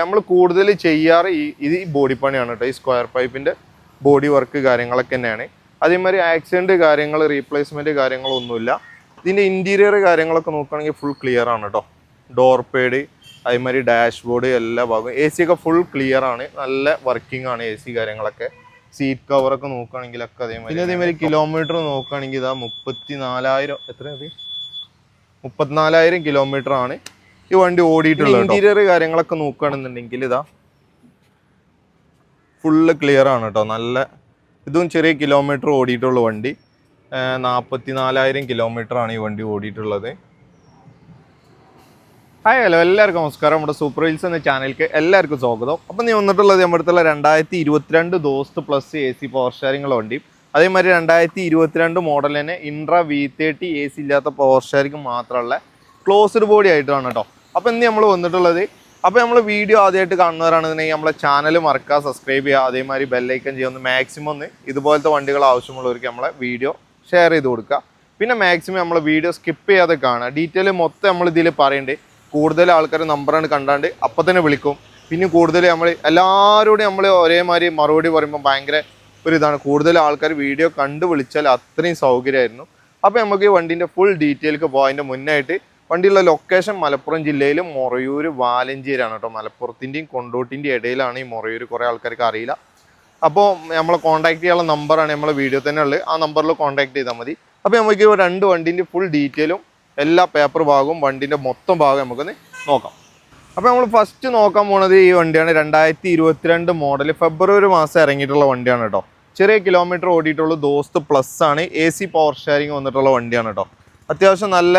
നമ്മൾ കൂടുതൽ ചെയ്യാറ് ഈ ഇത് ഈ ബോഡി പണിയാണ് കേട്ടോ ഈ സ്ക്വയർ പൈപ്പിന്റെ ബോഡി വർക്ക് കാര്യങ്ങളൊക്കെ തന്നെയാണ്. അതേമാതിരി ആക്സിഡന്റ് കാര്യങ്ങൾ റീപ്ലേസ്മെന്റ് കാര്യങ്ങളൊന്നുമില്ല. ഇതിന്റെ ഇന്റീരിയർ കാര്യങ്ങളൊക്കെ നോക്കുകയാണെങ്കിൽ ഫുൾ ക്ലിയർ ആണ് കേട്ടോ ഡോർ പേഡ് അതേമാതിരി ഡാഷ്ബോർഡ് എല്ലാ ഭാഗവും എ സി ഒക്കെ ഫുൾ ക്ലിയർ ആണ്. നല്ല വർക്കിംഗ് ആണ് എ സി കാര്യങ്ങളൊക്കെ സീറ്റ് കവറൊക്കെ നോക്കുകയാണെങ്കിലൊക്കെ അതേമാതിരി പിന്നെ അതേമാതിരി കിലോമീറ്റർ നോക്കുകയാണെങ്കിൽ ഇതാ മുപ്പത്തി നാലായിരം എത്ര മതി മുപ്പത്തിനാലായിരം കിലോമീറ്റർ ആണ്. ഈ വണ്ടി ഓടിയിട്ടുള്ള ഇന്റീരിയർ കാര്യങ്ങളൊക്കെ നോക്കുകയാണെന്നുണ്ടെങ്കിൽ ഇതാ ഫുള്ള് ക്ലിയർ ആണ് കേട്ടോ. നല്ല ഇതും ചെറിയ കിലോമീറ്റർ ഓടിയിട്ടുള്ള വണ്ടി. നാൽപ്പത്തി നാലായിരം കിലോമീറ്റർ ആണ് ഈ വണ്ടി ഓടിയിട്ടുള്ളത്. ഹായ് ഹലോ എല്ലാവർക്കും നമസ്കാരം. നമ്മുടെ സൂപ്പർ റീൽസ് എന്ന ചാനലിലേക്ക് എല്ലാവർക്കും സ്വാഗതം. അപ്പം നീ വന്നിട്ടുള്ളത് നമ്മുടെ അടുത്തുള്ള രണ്ടായിരത്തി ഇരുപത്തിരണ്ട് Dost plus A C power sharing വണ്ടി. അതേമാതിരി രണ്ടായിരത്തി ഇരുപത്തിരണ്ട് മോഡൽ തന്നെ Intra V thirty A C ഇല്ലാത്ത പവർ ഷെയറിംഗ് മാത്രമുള്ള ക്ലോസ്ഡ് ബോഡി ആയിട്ടാണ് കേട്ടോ. അപ്പം ഇന്ന് നമ്മൾ വന്നിട്ടുള്ളത് അപ്പോൾ നമ്മൾ വീഡിയോ ആദ്യമായിട്ട് കാണുന്നവരാണെന്നുണ്ടെങ്കിൽ നമ്മളെ ചാനൽ മറക്കുക സബ്സ്ക്രൈബ് ചെയ്യുക അതേമാതിരി ബെല്ലൈക്കൻ ചെയ്യുന്ന മാക്സിമം ഒന്ന് ഇതുപോലത്തെ വണ്ടികൾ ആവശ്യമുള്ളവർക്ക് നമ്മളെ വീഡിയോ ഷെയർ ചെയ്ത് കൊടുക്കുക. പിന്നെ മാക്സിമം നമ്മൾ വീഡിയോ സ്കിപ്പ് ചെയ്യാതെ കാണുക. ഡീറ്റെയിൽ മൊത്തം നമ്മൾ ഇതിൽ പറയുന്നുണ്ട് കൂടുതൽ ആൾക്കാർ നമ്പറാണ് കണ്ടാണ്ട് അപ്പം തന്നെ വിളിക്കും. പിന്നെ കൂടുതൽ നമ്മൾ എല്ലാവരോടും നമ്മൾ ഒരേമാതിരി മറുപടി പറയുമ്പോൾ ഭയങ്കര ഒരു ഇതാണ്. കൂടുതൽ ആൾക്കാർ വീഡിയോ കണ്ടു വിളിച്ചാൽ അത്രയും സൗകര്യമായിരുന്നു. അപ്പോൾ നമുക്ക് ഈ വണ്ടീന്റെ ഫുൾ ഡീറ്റെയിൽക്ക് പോയതിന്റെ മുന്നായിട്ട് വണ്ടിയുള്ള ലൊക്കേഷൻ മലപ്പുറം ജില്ലയിൽ മൊറയൂർ വാലഞ്ചേരിയാണ് കേട്ടോ. മലപ്പുറത്തിന്റെയും കൊണ്ടോട്ടിന്റെയും ഇടയിലാണ് ഈ മൊറയൂർ. കുറേ ആൾക്കാർക്ക് അറിയില്ല. അപ്പോൾ നമ്മളെ കോൺടാക്ട് ചെയ്യാനുള്ള നമ്പറാണ് നമ്മളെ വീഡിയോ തന്നെ ഉള്ളത്. ആ നമ്പറിൽ കോൺടാക്ട് ചെയ്താൽ മതി. അപ്പോൾ നമുക്ക് രണ്ട് വണ്ടീന്റെ ഫുൾ ഡീറ്റെയിലും എല്ലാ പേപ്പർ ഭാഗവും വണ്ടീന്റെ മൊത്തം ഭാഗം നമുക്കൊന്ന് നോക്കാം. അപ്പോൾ നമ്മൾ ഫസ്റ്റ് നോക്കാൻ പോണത് ഈ വണ്ടിയാണ്. രണ്ടായിരത്തി ഇരുപത്തിരണ്ട് മോഡൽ ഫെബ്രുവരി മാസം ഇറങ്ങിയിട്ടുള്ള വണ്ടിയാണ് കേട്ടോ. ചെറിയ കിലോമീറ്റർ ഓടിയിട്ടുള്ള ദോസ്ത് പ്ലസ് ആണ്. എ സി പവർ ഷെയറിങ് വന്നിട്ടുള്ള വണ്ടിയാണ് കേട്ടോ. അത്യാവശ്യം നല്ല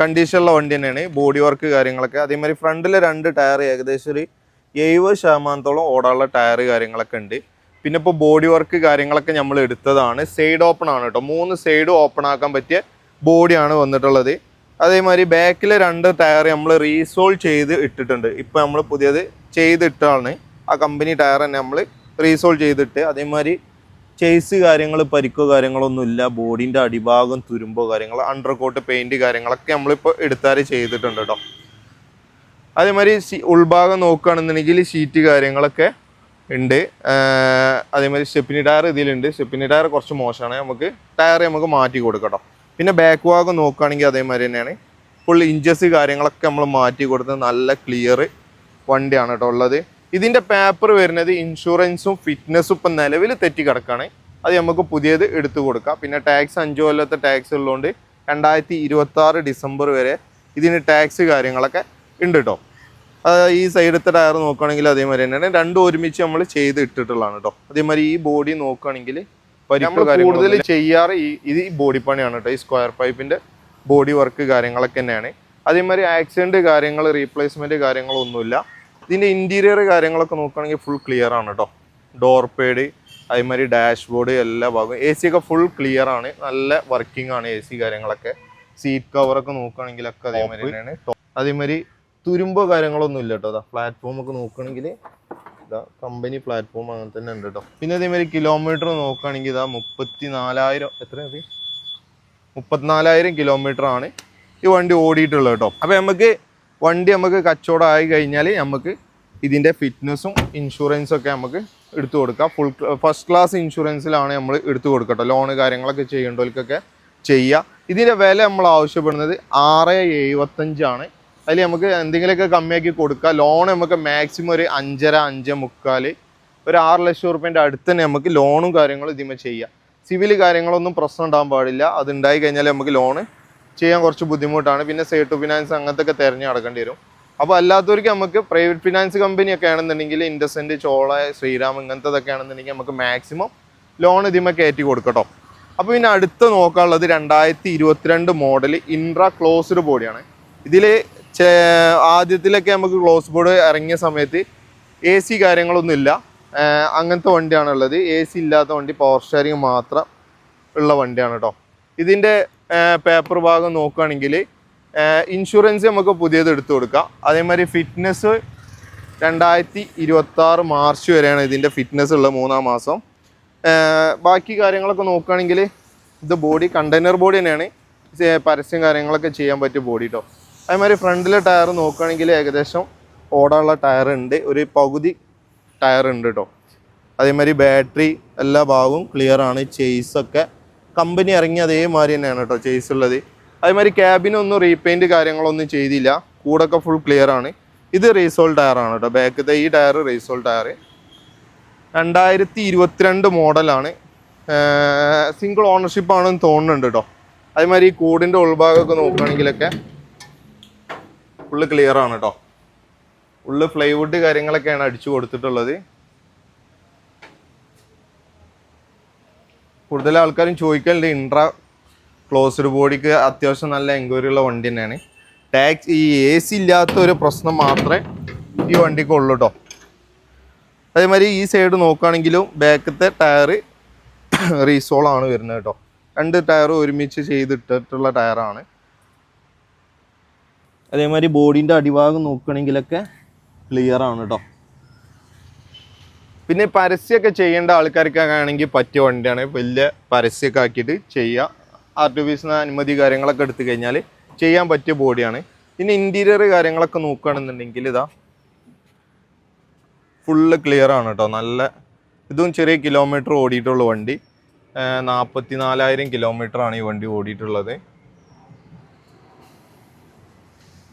കണ്ടീഷനുള്ള വണ്ടി തന്നെയാണ്. ബോഡി വർക്ക് കാര്യങ്ങളൊക്കെ. അതേമാതിരി ഫ്രണ്ടിൽ രണ്ട് ടയർ ഏകദേശം ഒരു എഴുപത് ശതമാനത്തോളം ഓടാനുള്ള ടയർ കാര്യങ്ങളൊക്കെ ഉണ്ട്. പിന്നെ ഇപ്പോൾ ബോഡി വർക്ക് കാര്യങ്ങളൊക്കെ നമ്മൾ എടുത്തതാണ്. സൈഡ് ഓപ്പൺ ആണ് കേട്ടോ. മൂന്ന് സൈഡ് ഓപ്പൺ ആക്കാൻ പറ്റിയ ബോഡിയാണ് വന്നിട്ടുള്ളത്. അതേമാതിരി ബാക്കിലെ രണ്ട് ടയർ നമ്മൾ റീസോൾവ് ചെയ്ത് ഇട്ടിട്ടുണ്ട്. ഇപ്പോൾ നമ്മൾ പുതിയത് ചെയ്തിട്ടാണ് ആ കമ്പനി ടയർ തന്നെ നമ്മൾ റീസോൾവ് ചെയ്തിട്ട് അതേമാതിരി ചേസ് കാര്യങ്ങൾ പരിക്കോ കാര്യങ്ങളൊന്നും ഇല്ല. ബോഡീന്റെ അടിഭാഗം തുരുമ്പോ കാര്യങ്ങൾ അണ്ടർ കോട്ട് പെയിന്റ് കാര്യങ്ങളൊക്കെ നമ്മളിപ്പോൾ എടുത്താറ് ചെയ്തിട്ടുണ്ട് കേട്ടോ അതേമാതിരി ഉൾഭാഗം നോക്കുകയാണെന്നുണ്ടെങ്കിൽ ഷീറ്റ് കാര്യങ്ങളൊക്കെ ഉണ്ട്. അതേമാതിരി സ്റ്റെപ്പിനി ടയർ ഇതിലുണ്ട്. സ്റ്റെപ്പിനി ടയർ കുറച്ച് മോശമാണ്. നമുക്ക് ടയർ നമുക്ക് മാറ്റി കൊടുക്കട്ടോ പിന്നെ ബാക്ക് ഭാഗം നോക്കുകയാണെങ്കിൽ അതേമാതിരി തന്നെയാണ്. ഫുൾ ഇഞ്ചസ് കാര്യങ്ങളൊക്കെ നമ്മൾ മാറ്റി കൊടുത്ത് നല്ല ക്ലിയർ വണ്ടിയാണ് കേട്ടോ ഉള്ളത്. ഇതിന്റെ പേപ്പർ വരുന്നത് ഇൻഷുറൻസും ഫിറ്റ്നസ്സും ഇപ്പം നിലവിൽ തെറ്റി കിടക്കുകയാണ് അത് നമുക്ക് പുതിയത് എടുത്തു കൊടുക്കാം. പിന്നെ ടാക്സ് അഞ്ച് കൊല്ലത്തെ ടാക്സ് ഉള്ളതുകൊണ്ട് രണ്ടായിരത്തി ഇരുപത്തി ആറ് ഡിസംബർ വരെ ഇതിന് ടാക്സ് കാര്യങ്ങളൊക്കെ ഉണ്ട് കേട്ടോ ഈ സൈഡത്തെ ടയർ നോക്കുകയാണെങ്കിൽ അതേമാതിരി തന്നെയാണ്. രണ്ടും ഒരുമിച്ച് നമ്മൾ ചെയ്ത് ഇട്ടിട്ടുള്ളതാണ് കേട്ടോ അതേമാതിരി ഈ ബോഡി നോക്കുകയാണെങ്കിൽ നമ്മൾ കൂടുതൽ ചെയ്യാറ് ഈ ഇത് ഈ ബോഡി പണിയാണ് കേട്ടോ ഈ സ്ക്വയർ പൈപ്പിന്റെ ബോഡി വർക്ക് കാര്യങ്ങളൊക്കെ തന്നെയാണ്. അതേമാതിരി ആക്സിഡന്റ് കാര്യങ്ങൾ റീപ്ലേസ്മെന്റ് കാര്യങ്ങളൊന്നുമില്ല. ഇതിന്റെ ഇന്റീരിയർ കാര്യങ്ങളൊക്കെ നോക്കുകയാണെങ്കിൽ ഫുൾ ക്ലിയർ ആണ് കേട്ടോ ഡോർ പേഡ് അതേമാതിരി ഡാഷ്ബോർഡ് എല്ലാ ഭാഗവും എ സി ഒക്കെ ഫുൾ ക്ലിയർ ആണ്. നല്ല വർക്കിംഗ് ആണ് എ സി കാര്യങ്ങളൊക്കെ സീറ്റ് കവറൊക്കെ നോക്കുകയാണെങ്കിലൊക്കെ അതേമാതിരി തന്നെയാണ്. അതേമാതിരി തുരുമ്പോ കാര്യങ്ങളൊന്നും ഇല്ല കേട്ടോ അതാ പ്ലാറ്റ്ഫോം ഒക്കെ നോക്കുകയാണെങ്കിൽ ഇതാ കമ്പനി പ്ലാറ്റ്ഫോം അങ്ങനെ തന്നെ ഉണ്ട് കേട്ടോ പിന്നെ അതേമാതിരി കിലോമീറ്റർ നോക്കുകയാണെങ്കിൽ ഇതാ മുപ്പത്തി നാലായിരം എത്ര മതി മുപ്പത്തിനാലായിരം കിലോമീറ്റർ ആണ് ഈ വണ്ടി ഓടിയിട്ടുള്ളത് കേട്ടോ അപ്പോൾ നമുക്ക് വണ്ടി നമുക്ക് കച്ചവടം ആയി കഴിഞ്ഞാൽ നമുക്ക് ഇതിന്റെ ഫിറ്റ്നസ്സും ഇൻഷുറൻസും ഒക്കെ നമുക്ക് എടുത്തു കൊടുക്കാം. ഫുൾ ഫസ്റ്റ് ക്ലാസ് ഇൻഷുറൻസിലാണ് നമ്മൾ എടുത്തു കൊടുക്കട്ടോ ലോണ് കാര്യങ്ങളൊക്കെ ചെയ്യേണ്ടവർക്കൊക്കെ ചെയ്യുക. ഇതിന്റെ വില നമ്മൾ ആവശ്യപ്പെടുന്നത് ആറ് എഴുപത്തഞ്ചാണ് അതിൽ നമുക്ക് എന്തെങ്കിലുമൊക്കെ കമ്മിയാക്കി കൊടുക്കുക. ലോൺ നമുക്ക് മാക്സിമം ഒരു അഞ്ചര അഞ്ച് മുക്കാൽ ഒരു ആറ് ലക്ഷം റുപ്യന്റെ അടുത്ത് തന്നെ നമുക്ക് ലോണും കാര്യങ്ങളും ഇതിമേ ചെയ്യാം. സിവിൽ കാര്യങ്ങളൊന്നും പ്രശ്നം ഉണ്ടാകാൻ പാടില്ല. അത് ഉണ്ടായി കഴിഞ്ഞാൽ നമുക്ക് ലോണ് ചെയ്യാൻ കുറച്ച് ബുദ്ധിമുട്ടാണ്. പിന്നെ സേ ടു ഫിനാൻസ് അങ്ങനത്തെ ഒക്കെ തിരഞ്ഞു വരും. അപ്പോൾ അല്ലാത്തവർക്ക് നമുക്ക് പ്രൈവറ്റ് ഫിനാൻസ് കമ്പനി ഒക്കെ ആണെന്നുണ്ടെങ്കിൽ ഇൻഡസെന്റ് ചോള ശ്രീരാം ഇങ്ങനത്തതൊക്കെ ആണെന്നുണ്ടെങ്കിൽ നമുക്ക് മാക്സിമം ലോൺ ഇതിമേ കയറ്റി കൊടുക്കട്ടോ. അപ്പോൾ പിന്നെ അടുത്ത് നോക്കാനുള്ളത് രണ്ടായിരത്തി ഇരുപത്തിരണ്ട് മോഡൽ ഇൻട്രാ ക്ലോസ്ഡ് ബോഡിയാണ്. ഇതിൽ ആദ്യത്തിലൊക്കെ നമുക്ക് ക്ലോസ് ബോർഡ് ഇറങ്ങിയ സമയത്ത് എ സി കാര്യങ്ങളൊന്നും ഇല്ല. അങ്ങനത്തെ വണ്ടിയാണുള്ളത്. എ സി ഇല്ലാത്ത വണ്ടി പവർ ഷെയറിങ് മാത്രം ഉള്ള വണ്ടിയാണ് കേട്ടോ ഇതിന്റെ പേപ്പർ ഭാഗം നോക്കുകയാണെങ്കിൽ ഇൻഷുറൻസ് നമുക്ക് പുതിയത് എടുത്തു കൊടുക്കാം. അതേമാതിരി ഫിറ്റ്നസ് രണ്ടായിരത്തി ഇരുപത്തി ആറ് മാർച്ച് വരെയാണ് ഇതിന്റെ ഫിറ്റ്നസ് ഉള്ളത് മൂന്നാം മാസം. ബാക്കി കാര്യങ്ങളൊക്കെ നോക്കുകയാണെങ്കിൽ ഇത് ബോഡി കണ്ടെയ്നർ ബോഡി തന്നെയാണ്. പരസ്യം കാര്യങ്ങളൊക്കെ ചെയ്യാൻ പറ്റിയ ബോഡി കേട്ടോ അതേമാതിരി ഫ്രണ്ടിലെ ടയർ നോക്കുകയാണെങ്കിൽ ഏകദേശം ഓടാനുള്ള ടയർ ഉണ്ട്. ഒരു പകുതി ടയർ ഉണ്ട് കേട്ടോ അതേമാതിരി ബാറ്ററി എല്ലാ ഭാഗവും ക്ലിയർ ആണ്. ചേസ് ഒക്കെ കമ്പനി ഇറങ്ങി അതേമാതിരി തന്നെയാണ് കേട്ടോ ചേസ് ഉള്ളത്. അതേമാതിരി ക്യാബിനൊന്നും റീപെയിന്റ് കാര്യങ്ങളൊന്നും ചെയ്തില്ല. കൂടൊക്കെ ഫുൾ ക്ലിയർ ആണ്. ഇത് റീസോൾ ആണ് കേട്ടോ. ബാക്കത്തെ ഈ ടയർ റീസോൾ ടയർ രണ്ടായിരത്തി ഇരുപത്തിരണ്ട് മോഡലാണ് സിംഗിൾ ഓണർഷിപ്പ് ആണെന്ന് തോന്നുന്നുണ്ട് കേട്ടോ. അതേമാതിരി ഈ കൂടിന്റെ ഉൾഭാഗമൊക്കെ നോക്കുകയാണെങ്കിലൊക്കെ ഫുള്ള് ക്ലിയർ ആണ് കേട്ടോ. ഫുള്ള് ഫ്ലൈവുഡ് കാര്യങ്ങളൊക്കെയാണ് അടിച്ചു കൊടുത്തിട്ടുള്ളത്. കൂടുതൽ ആൾക്കാരും ചോദിക്കലുണ്ട്. ഇൻട്രാ ക്ലോസ്ഡ് ബോഡിക്ക് അത്യാവശ്യം നല്ല എൻക്വയറി ഉള്ള വണ്ടി തന്നെയാണ്. ടാക്സ് ഈ എ സി ഇല്ലാത്ത ഒരു പ്രശ്നം മാത്രമേ ഈ വണ്ടിക്ക് ഉള്ളൂ കേട്ടോ അതേമാതിരി ഈ സൈഡ് നോക്കുകയാണെങ്കിലും ബാക്കത്തെ ടയർ റീസോളാണ് വരുന്നത് കേട്ടോ രണ്ട് ടയർ ഒരുമിച്ച് ചെയ്തിട്ടിട്ടുള്ള ടയറാണ് അതേമാതിരി ബോഡീന്റെ അടിഭാഗം നോക്കുകയാണെങ്കിലൊക്കെ ക്ലിയറാണ് കേട്ടോ പിന്നെ പരസ്യമൊക്കെ ചെയ്യേണ്ട ആൾക്കാർക്കൊക്കെ ആണെങ്കിൽ പറ്റിയ വണ്ടിയാണ്. വലിയ പരസ്യമൊക്കെ ആക്കിയിട്ട് ചെയ്യുക ആർ ടി ഓഫീസിന് അനുമതി കാര്യങ്ങളൊക്കെ എടുത്തു കഴിഞ്ഞാൽ ചെയ്യാൻ പറ്റിയ ബോഡിയാണ്. പിന്നെ ഇന്റീരിയർ കാര്യങ്ങളൊക്കെ നോക്കുകയാണെന്നുണ്ടെങ്കിൽ ഇതാ ഫുള്ള് ക്ലിയർ ആണ് കേട്ടോ നല്ല ഇതും ചെറിയ കിലോമീറ്റർ ഓടിയിട്ടുള്ള വണ്ടി. നാൽപ്പത്തി നാലായിരം കിലോമീറ്റർ ആണ് ഈ വണ്ടി ഓടിയിട്ടുള്ളത്.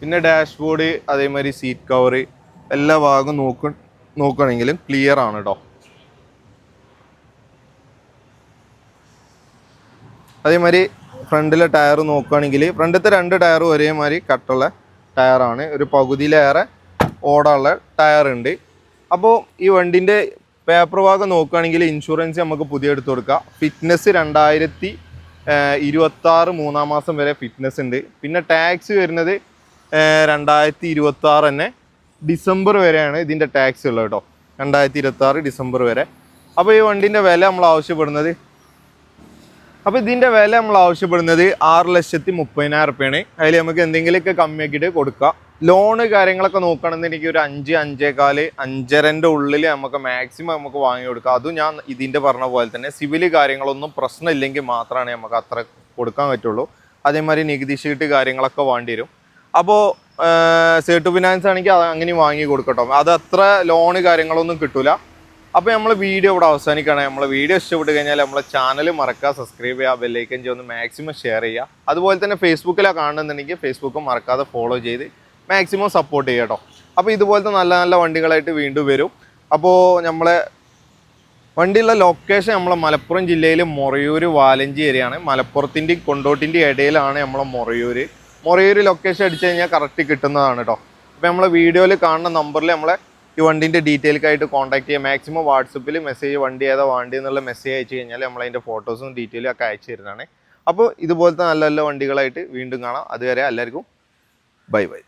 പിന്നെ ഡാഷ്ബോർഡ് അതേമാതിരി സീറ്റ് കവർ എല്ലാ ഭാഗവും നോക്ക. നോക്കുകയാണെങ്കിലും ക്ലിയർ ആണ് കേട്ടോ അതേമാതിരി ഫ്രണ്ടിലെ ടയർ നോക്കുകയാണെങ്കിൽ ഫ്രണ്ടിലത്തെ രണ്ട് ടയറും ഒരേമാതിരി കട്ടുള്ള ടയറാണ് ഒരു പകുതിയിലേറെ ടയർ ഉണ്ട്. അപ്പോൾ ഈ വണ്ടിന്റെ പേപ്പർ ഭാഗം നോക്കുകയാണെങ്കിൽ ഇൻഷുറൻസ് നമുക്ക് പുതിയ എടുത്തു കൊടുക്കാം. ഫിറ്റ്നസ് രണ്ടായിരത്തി ഇരുപത്തി ആറ് മൂന്നാം മാസം വരെ ഫിറ്റ്നസ് ഉണ്ട്. പിന്നെ ടാക്സ് വരുന്നത് രണ്ടായിരത്തി ഇരുപത്താറ് തന്നെ. ഡിസംബർ വരെയാണ് ഇതിന്റെ ടാക്സ് ഉള്ളത് കേട്ടോ. രണ്ടായിരത്തി ഇരുപത്തി ഡിസംബർ വരെ. അപ്പോൾ ഈ വണ്ടിന്റെ വില നമ്മൾ ആവശ്യപ്പെടുന്നത് അപ്പോൾ ഇതിന്റെ വില നമ്മൾ ആവശ്യപ്പെടുന്നത് ആറ് ലക്ഷത്തി മുപ്പതിനായിരം റുപ്യാണ്. അതിൽ നമുക്ക് എന്തെങ്കിലുമൊക്കെ കമ്മിയാക്കിയിട്ട് കൊടുക്കാം. ലോണ് കാര്യങ്ങളൊക്കെ നോക്കുകയാണെന്നുണ്ടെങ്കിൽ ഒരു അഞ്ച് അഞ്ചേകാൽ അഞ്ചരന്റെ ഉള്ളിൽ നമുക്ക് മാക്സിമം നമുക്ക് വാങ്ങി കൊടുക്കാം. അതും ഞാൻ ഇതിന്റെ പറഞ്ഞ പോലെ തന്നെ സിവിൽ കാര്യങ്ങളൊന്നും പ്രശ്നമില്ലെങ്കിൽ മാത്രമാണ് നമുക്ക് അത്ര കൊടുക്കാൻ പറ്റുള്ളൂ. അതേമാതിരി നികുതി ഷീട്ട് കാര്യങ്ങളൊക്കെ വേണ്ടി വരും. അപ്പോൾ സേട്ട് ഫിനാൻസ് ആണെങ്കിൽ അത് അങ്ങനെ വാങ്ങി കൊടുക്കട്ടോ. അത് അത്ര ലോണ് കാര്യങ്ങളൊന്നും കിട്ടൂല. അപ്പോൾ നമ്മൾ വീഡിയോ ഇവിടെ അവസാനിക്കുകയാണ്. നമ്മൾ വീഡിയോ ഇഷ്ടപ്പെട്ട് കഴിഞ്ഞാൽ നമ്മളെ ചാനൽ മറക്കുക സബ്സ്ക്രൈബ് ചെയ്യുക ബെല്ലൈക്കൻ ചെയ്യുന്ന മാക്സിമം ഷെയർ ചെയ്യുക. അതുപോലെ തന്നെ ഫേസ്ബുക്കിലാണ് കാണുന്നുണ്ടെങ്കിൽ ഫേസ്ബുക്കും മറക്കാതെ ഫോളോ ചെയ്ത് മാക്സിമം സപ്പോർട്ട് ചെയ്യുക കേട്ടോ. അപ്പോൾ ഇതുപോലത്തെ നല്ല നല്ല വണ്ടികളായിട്ട് വീണ്ടും വരും. അപ്പോൾ നമ്മളെ വണ്ടിയുള്ള ലൊക്കേഷൻ നമ്മളെ മലപ്പുറം ജില്ലയിൽ മൊറയൂർ വാലഞ്ചി ഏരിയയാണ് മലപ്പുറത്തിന്റെയും കൊണ്ടോട്ടിന്റെയും ഇടയിലാണ് നമ്മളെ മൊറയൂർ മൊറയൂർ ലൊക്കേഷൻ അടിച്ചു കഴിഞ്ഞാൽ കറക്റ്റ് കിട്ടുന്നതാണ് കേട്ടോ അപ്പോൾ നമ്മളെ വീഡിയോയിൽ കാണുന്ന നമ്പറിൽ നമ്മളെ ഈ വണ്ടിന്റെ ഡീറ്റെയിൽക്കായിട്ട് കോൺടാക്ട് ചെയ്യുക മാക്സിമം വാട്സപ്പിൽ മെസ്സേജ് വണ്ടി ഏതാ വണ്ടി എന്നുള്ള മെസ്സേജ് അയച്ചു കഴിഞ്ഞാൽ നമ്മളതിന്റെ ഫോട്ടോസും ഡീറ്റെയിലും ഒക്കെ അയച്ചു തരുന്നതാണ്. അപ്പോൾ ഇതുപോലത്തെ നല്ല നല്ല വണ്ടികളായിട്ട് വീണ്ടും കാണാം. അതുവരെ എല്ലാവർക്കും ബൈ ബൈ